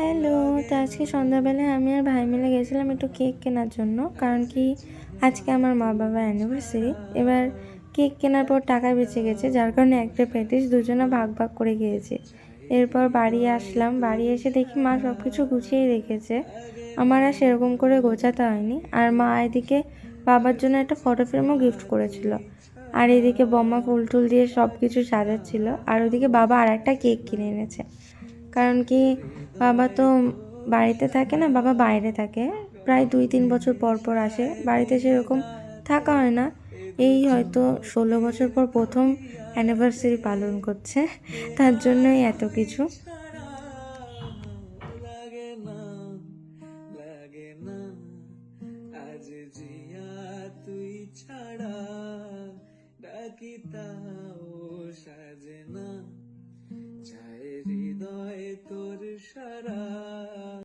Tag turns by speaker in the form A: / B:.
A: Hello তো আজকে সন্ধ্যাবেলায় আমি আর ভাই মিলে গেছিলাম একটু কেক কেনার জন্য, কারণ কি আজকে আমার মা বাবা অ্যানিভার্সারি এবার কেক কেনার পর টাকা বেঁচে গেছে, যার কারণে একটা প্যাটিস দুজনে ভাগ ভাগ করে খেয়েছি। এরপর বাড়ি আসলাম, বাড়ি এসে দেখি মা সব কিছু গুছিয়ে রেখেছে। আমার আর সেরকম করে গোছাতে হয়নি, আর মা এদিকে বাবার জন্য একটা ফটো ফ্রেমও গিফট করেছিল। আর এদিকে বম্মা ফুল টুল দিয়ে সব কিছু সাজাচ্ছিল, আর ওদিকে বাবা আর একটা কেক কিনে এনেছে। কারণ কি বাবা তো বাড়িতে থাকে না, বাবা বাইরে থাকে। প্রায় দুই তিন বছর পর পর আসে। বাড়িতে সেরকম থাকা হয় না। এই হয়তো ষোলো বছর পর প্রথম অ্যানিভার্সারি পালন করছে। তার জন্যই এত কিছু। ছাড়া ডাকিতা ও সাজ সারা